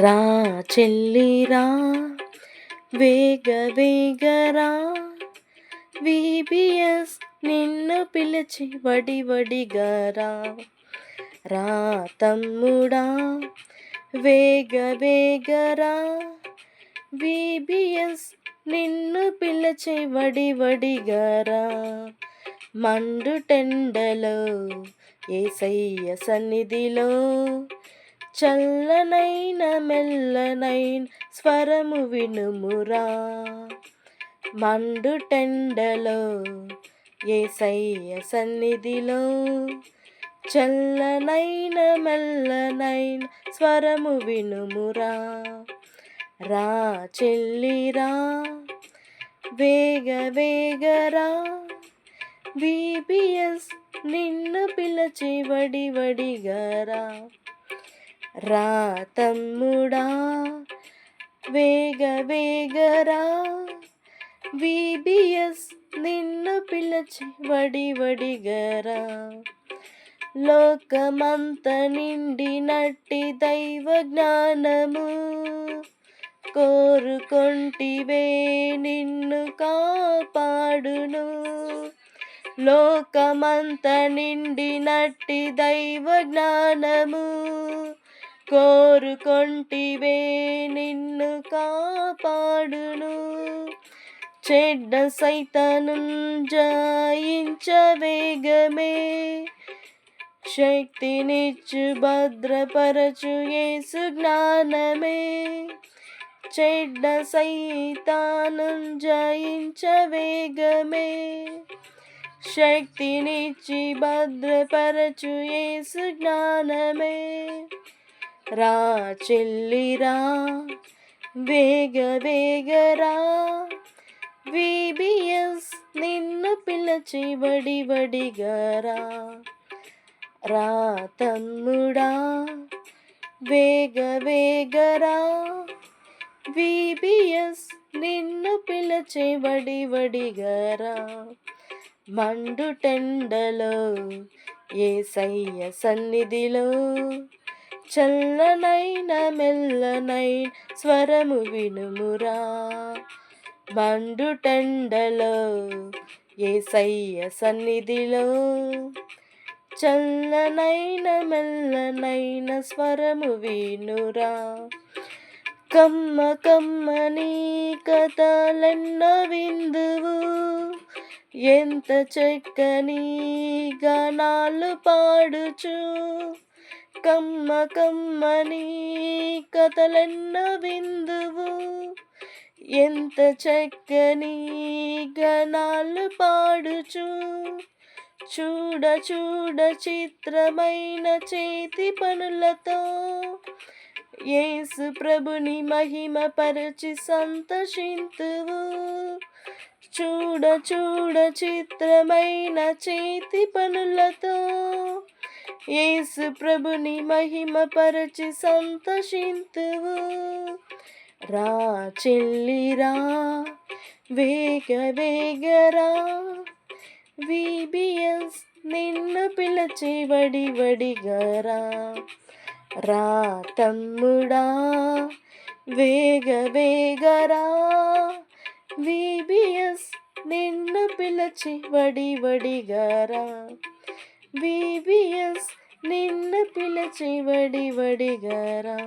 రా చెల్లిరా వేగ వేగరా విబిఎస్ నిన్ను పిలిచి వడి వడిగరా రా. తమ్ముడా వేగ వేగరా బీబీఎస్ నిన్ను పిలిచి వడి వడిగారా. మండు టెండలో ఏసయ్య సన్నిధిలో చల్లనైన మెల్లనైన స్వరము వినుమురా. మండు టెండలో ఏసయ్య సన్నిధిలో చల్లనైన మెల్లనైన స్వరము వినుమురా. రా చెల్లిరా వేగ వేగరా బీబీఎస్ నిన్ను పిలచి వడి వడిగరా రా. తమ్ముడా వేగ వేగరా బీబీఎస్ నిన్ను పిలచి వడి వడిగరా లోకమంత నిండినట్టి దైవ జ్ఞానము. కోరుకొంటివే నిన్ను కాపాడును. లోకమంత నిండినట్టి దైవ జ్ఞానము. కోరుకొంటివే నిన్ను కాపాడును. చెడ్డ సైతను జాయించవేగమే శక్తినిచ్చు భద్రపరచు యేసు జ్ఞానమే. చెడ్డ సైతాను జయించవేగమే శక్తినిచ్చి భద్రపరచు యేసు జ్ఞానమే. రా చెల్లిరా వేగ వేగరా విబిఎస్ నిన్ను పిలచి వడి వడిగరా రా. తమ్ముడా వేగ వేగరా విబిఎస్ నిన్ను పిలచి వడి వడిగరా మండు టెండలో ఏసయ్య సన్నిధిలో చల్లనైన మెల్లనైన స్వరము వినుమురా. మండు టెండలో ఏసయ్య సన్నిధిలో చల్లనైన మెల్లనైన స్వరము వినురా. కమ్మ కమ్మని కథలెన్న విందువు. ఎంత చక్కని గానాలు పాడుచు. కమ్మ కమ్మని కథలెన్న విందువు. ఎంత చక్కని గణాలు పాడుచు. చూడ చూడ చిత్రమైన చేతి పనులతో. యేసు ప్రభుని మహిమ పరచి సంతోషింతువు. చూడ చూడ చిత్రమైన చేతి పనులతో. యేసు ప్రభుని మహిమ పరచి సంతోషింతువు. రా చెల్లిరా వేగ వేగరా విబిఎస్ నిన్ను పిలచి వడి వడిగరా రా తమ్ముడా వేగ వేగరా విబిఎస్ నిన్ను పిలచి వడి వడిగారా విబిఎస్ నిన్ను పిలచి వడి వడిగారా